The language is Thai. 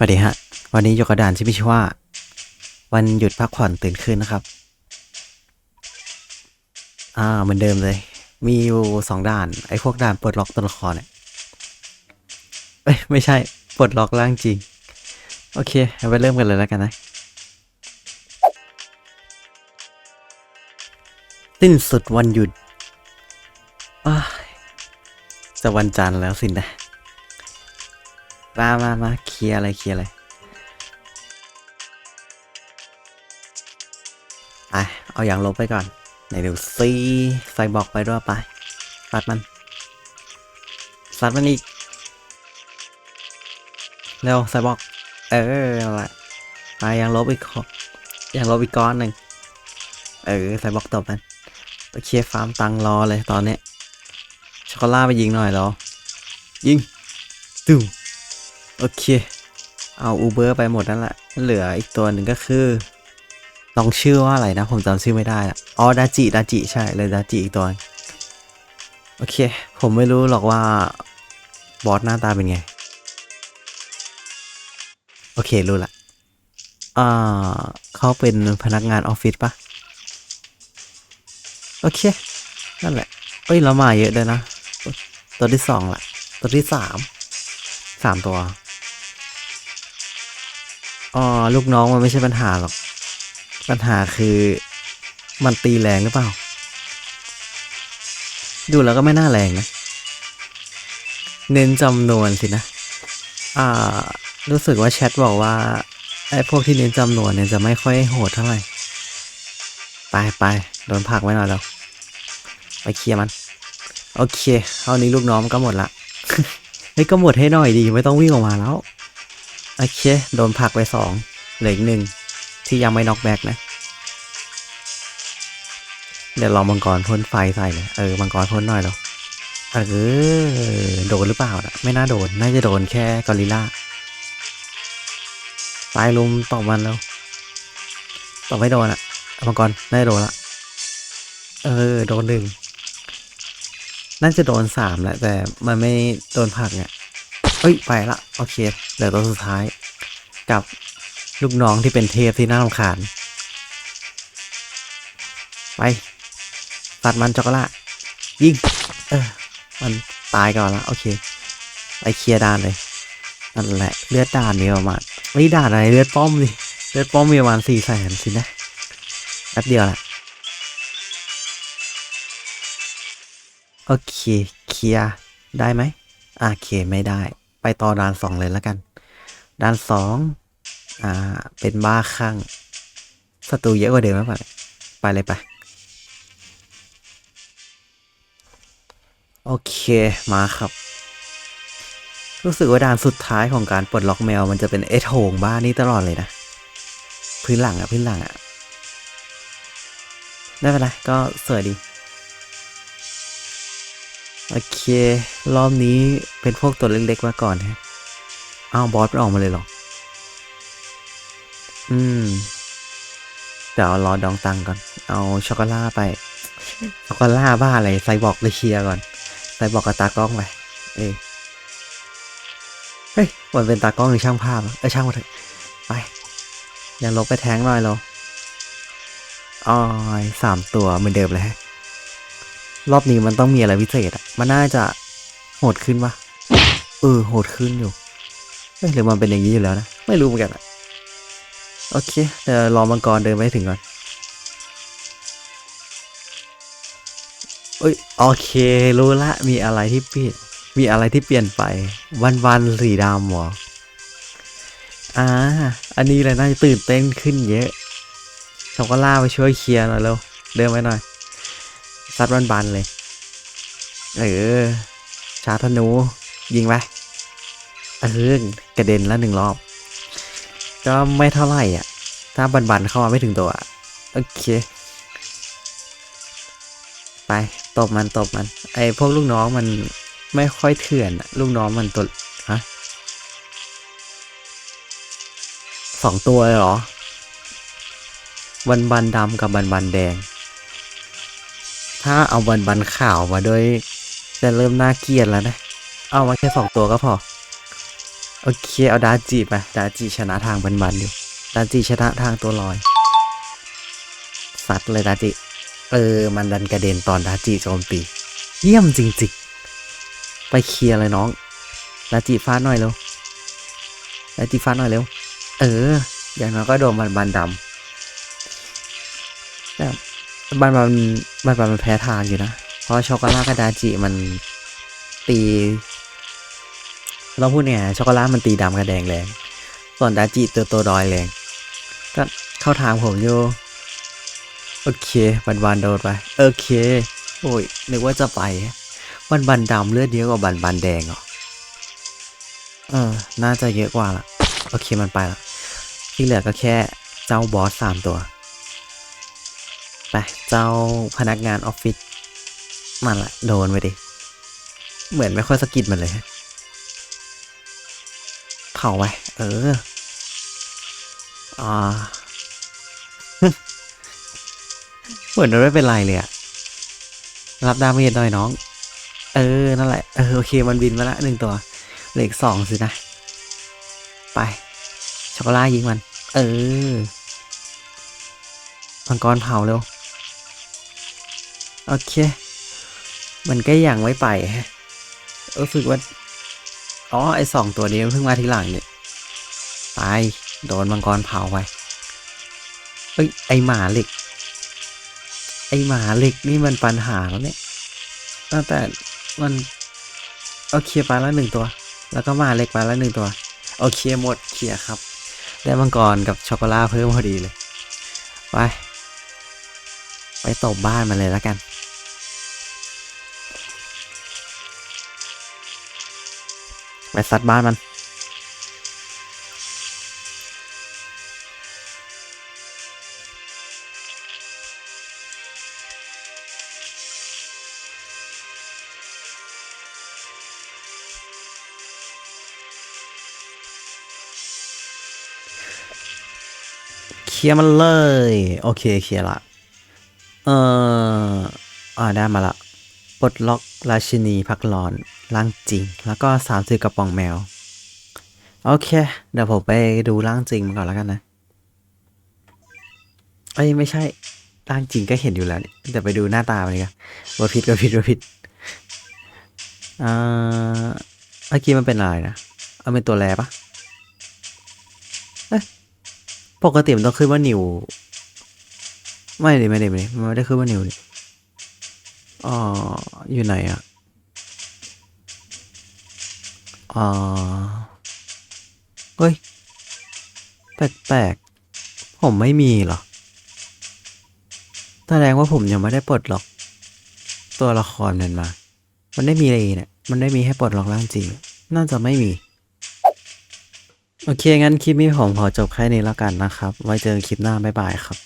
สวัสดีฮะ วันนี้อยู่กับด่านที่มีชื่อว่า วันหยุดพักผ่อนตื่นขึ้นนะครับ อ่าเหมือนเดิมเลย มีอยู่สองด่าน ไอ้พวกด่านปลดล็อกตัวละครเนี่ยเอ้ยไม่ใช่ปลดล็อกร่างจริง โอเคเอาไปเริ่มกันเลยแล้วกันนะ สิ้นสุดวันหยุดอ้าจะวันจันทร์แล้วสินะ มามามาเคลียร์อะไรเคลียร์อะไรไปเอาอย่างลบไปก่อนไหนดูซีใส่บอกไปด้วยไปสัดมันสัดมันอีก เร็วใส่บอก เอออาละไปอยังลบอีกอยังลบอีกก้อนหนึ่งเออใส่บอกตบมันโอเคฟาร์มตังรอเลยตอนเนี้ยช็อกโกแลตไปยิงหน่อยเหรอยิงตึ้ม โอเค เอาอูเบอร์ไปหมดนั่นแหละ เหลืออีกตัวหนึ่งก็คือลองชื่อว่าอะไรนะ ผมจำชื่อไม่ได้ละอ๋อดาจิดาจิใช่เลยดาจิอีกตัวโอเค ผมไม่รู้หรอกว่าบอสหน้าตาเป็นไง โอเค รู้ละอ่าเขาเป็นพนักงานออฟฟิศปะโอเค นั่นแหละ เอ้ย เรามาเยอะเลยนะ ตัวที่สองละ ตัวที่สาม สามตัว อ๋อลูกน้องมันไม่ใช่ปัญหาหรอก ปัญหาคือ มันตีแรงหรือเปล่า ดูแล้วก็ไม่น่าแรงนะ เน้นจำนวนสินะ อ่า รู้สึกว่าแชทบอกว่า ไอ้พวกที่เน้นจำนวนเนี่ยจะไม่ค่อยโหดเท่าไหร่ ไปไปโดนผักไว้หน่อยแล้ว ไปเคลียร์มัน โอเคเท่านี้ลูกน้องก็หมดละเฮ้ยก็หมดให้หน่อยดี ไม่ต้องวิ่งออกมาแล้ว โอเค โดนผักไปสองเหลืออีกหนึ่งที่ยังไม่น็อกแบ็กนะ เดี๋ยวลองมังกรพ่นไฟใส่เลยเออมังกรพ่นหน่อยแล้วเออโดนหรือเปล่านะไม่น่าโดน น่าจะโดนแค่กอริลล่าตายลุมตอบมันแล้วตอบไม่โดนอะมังกรน่าจะโดนละเออ โดนหนึ่งน่าจะโดนสามแหละแต่มันไม่โดนผักเนี่ย เอ้ยไปละโอเคเหลือตัวสุดท้าย กับลูกน้องที่เป็นเทพที่น่ารำคาญ ไปตัดมันจ็อกโกแลตยิงเออมันตายก่อนละโอเคไปเคลียร์ด่านเลยนั่นแหละเลือดด่านมีประมาณไม่ด่านอะไรเลือดป้อมสิเลือดป้อมมีประมาณสี่แสนสินะแป๊บเดียวแหละโอเคเคลียร์ได้ไหมอ่าโอเคไม่ได้ ไปต่อด่านสองเลยแล้วกัน ด่านสองอ่า เป็นบ้าคลั่งศัตรูเยอะกว่าเดิมไหมปะไปเลยไป โอเค มาครับ รู้สึกว่าด่านสุดท้ายของการปลดล็อกแมว มันจะเป็นเอทโถงบ้านนี้ตลอดเลยนะ พื้นหลังอะพื้นหลังอะได้เป็นไรก็สวยดี โอเค รอบนี้เป็นพวกตัวเล็กๆมาก่อนฮะอ้าวบอสมันออกมาเลยหรอ อืมเดี๋ยวรอดองตังก่อน เอาช็อกโกแลตไป ช็อกโกแลตบ้าอะไรใส่บอกไปเคลียร์ก่อนใส่บอกกับตากล้องไป เอยเฮ้ยมันเป็นตากล้องหรือช่างภาพอะเออช่างมาเถอะไป อยังลบไปแทงหน่อยเหรออ๋อสามตัวเหมือนเดิมเลยฮะ รอบนี้มันต้องมีอะไรพิเศษอะมันน่าจะโหดขึ้นปะเออโหดขึ้นอยู่เอ้หรือมันเป็นอย่างนี้อยู่แล้วนะ ไม่รู้เหมือนกันอะโอเคเดี๋ยวรอมังกรเดินไปถึงก่อนเอ้ยโอเครู้ละมีอะไรที่เปลี่ยนมีอะไรที่เปลี่ยนไป วันวันสีดำหรออ่าอันนี้เลยน่าจะตื่นเต้นขึ้นเยอะเราก็ล่าไปช่วยเคลียร์หน่อยเร็วเดินไปหน่อย ซัดบันๆเลย เออ ชาร์จธนู ยิงไปเออกระเด็นแล้วหนึ่งรอบ ก็ไม่เท่าไหร่อะ ถ้าบันๆเข้ามาไม่ถึงตัวอะโอเค ไป ตบมันตบมัน ไอพวกลูกน้องมันไม่ค่อยเถื่อนอะลูกน้องมันตัวฮะสองตัวเลยเหรอ บันบันดำกับบันบันแดง ถ้าเอาบันบันข่าวมาด้วย จะเริ่มน่าเกลียดแล้วนะ เอามาแค่สองตัวก็พอ โอเค เอาดาจิไปดาจิชนะทางบันๆอยู่ ดาจิชนะทางตัวลอย สัตว์เลยดาจิ เออ มันดันกระเด็นตอนดาจิโจมตี เยี่ยมจริงๆ ไปเคลียร์เลยน้อง ดาจิฟาดหน่อยเร็ว ดาจิฟาดหน่อยเร็ว เออ อย่างน้อยก็โดนบันบันดำแต่ บันบันบันบันมันแพ้ทางอยู่นะ เพราะช็อกโกแลตกับดาจิมันตีเราพูดเนี่ยช็อกโกแลตมันตีดำกับแดงแรงส่วนดาจิตัวตัวดอยแรงก็เข้าทางผมอยู่โอเคบันบันโดนไปโอเค โอ้ยนึกว่าจะไปบันบันดำเลือดเยอะกว่าบันบันแดงเหรอเออ น่าจะเยอะกว่าละโอเคมันไปละที่เหลือก็แค่เจ้าบอสสามตัว ไปเจ้าพนักงานออฟฟิศมันละโดนไปดิ เหมือนไม่ค่อยสะกิดมันเลยเผาไว้เอออ่าเหมือนไม่เป็นไรเลยอะรับดาเมจหน่อยน้อง เออ นั่นแหละ เออ โอเค มันบินมาละหนึ่งตัว เหลืออีกสองสินะ ไปช็อกโกแลตยิงมัน เออมังกรเผาเร็ว โอเค มันก็ยังไม่ไปฮะรู้สึกว่า อ๋อ ไอสองตัวนี้เพิ่งมาทีหลังเนี่ยตาย โดนมังกรเผาไปเอ้ย ไอหมาเหล็ก ไอหมาเหล็กนี่มันปัญหาแล้วเนี่ย ตั้งแต่มันโอเคไปแล้วหนึ่งตัว แล้วก็หมาเหล็กไปแล้วหนึ่งตัว โอเคหมดเคลียร์ครับ ได้มังกรกับช็อกโกแลตเพิ่มพอดีเลย ไป ไปตบบ้านมันเลยแล้วกัน ไปซัดบ้านมัน เคลียร์มันเลย โอเคเคลียร์ละ เอออ่าได้มาละ ปลดล็อกราชินีพักร้อนร่างจริง แล้วก็สามสิบกระป๋องแมว โอเค เดี๋ยวผมไปดูร่างจริงมันก่อนแล้วกันนะ เอ้ย ไม่ใช่ร่างจริงก็เห็นอยู่แล้วเดี๋ยวไปดูหน้าตามันดีกว่าว่าผิดว่าผิดว่าผิดอ่าเมื่อกี้มันเป็นอะไรนะ เอาเป็นตัวแรปะเอ้ยปกติมันต้องขึ้นว่านิว ไม่ดิไม่ดิไม่ดิมันไม่ได้ขึ้นว่านิวดิ อ๋อ อยู่ไหนอะอ๋อ เฮ้ย แปลกๆ ผมไม่มีเหรอ แสดงว่าผมยังไม่ได้ปลดล็อก ตัวละครมันมา มันได้มีอะไรเนี่ย มันได้มีให้ปลดล็อกร่างจริง น่าจะไม่มี โอเค งั้นคลิปนี้ผมขอจบแค่นี้แล้วกันนะครับ ไว้เจอกันคลิปหน้า บ๊ายบายครับ